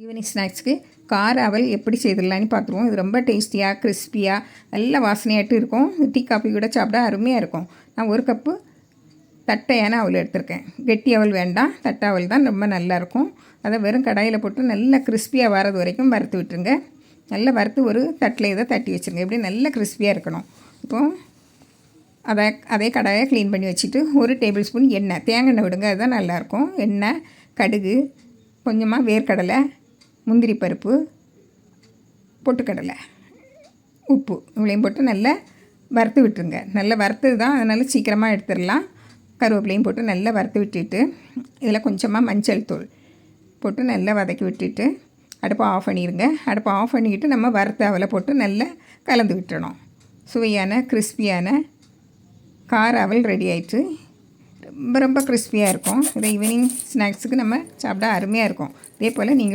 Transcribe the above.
Evening ஸ்நாக்ஸ்க்கு கார அவல் எப்படி செய்திடலான்னு பார்த்துருவோம். இது ரொம்ப டேஸ்டியாக கிறிஸ்பியாக நல்ல வாசனையாட்டு இருக்கும். டீ காஃபி கூட சாப்பிட அருமையாக இருக்கும். நான் ஒரு கப்பு தட்டையான அவல் எடுத்திருக்கேன். கெட்டி அவல் வேண்டாம். தட்டை அவல் தான் ரொம்ப நல்லாயிருக்கும் அதை வெறும் கடாயில் போட்டு நல்லா கிறிஸ்பியாக வரது வரைக்கும் வறுத்து விட்டுருங்க. நல்லா வறுத்து ஒரு தட்டில் இதை தட்டி வச்சுருங்க. இப்படி நல்லா கிறிஸ்பியாக இருக்கணும். இப்போது அதை அதே கடாயை க்ளீன் பண்ணி வச்சுட்டு ஒரு டேபிள் ஸ்பூன் எண்ணெய். தேங்காய் எண்ணெய் விடுங்க. அதுதான் நல்லாயிருக்கும் எண்ணெய் கடுகு கொஞ்சமாக வேர்க்கடலை முந்திரி பருப்பு பொட்டுக்கடலை உப்பு. இவ்வளையும் போட்டு நல்லா வறுத்து விட்டுருங்க. நல்லா வறுத்தது தான் அதனால் சீக்கிரமாக எடுத்துடலாம். கருவேப்பிலையும் போட்டு நல்லா வறுத்து விட்டுட்டு இதில் கொஞ்சமாக மஞ்சள் தூள் போட்டு நல்லா வதக்கி விட்டுட்டு அடுப்பை ஆஃப் பண்ணிடுங்க அடுப்பை ஆஃப் பண்ணிக்கிட்டு நம்ம வறுத்த அவலை போட்டு நல்லா கலந்து விட்டுறணும். சுவையான கிறிஸ்பியான கார அவல் ரெடி ஆயிட்டு ரொம்ப ரொம்ப கிறிஸ்பியாக இருக்கும். இதை ஈவினிங் ஸ்நாக்ஸுக்கு நம்ம சாப்பிட அருமையாக இருக்கும். இதே போல் நீங்கள்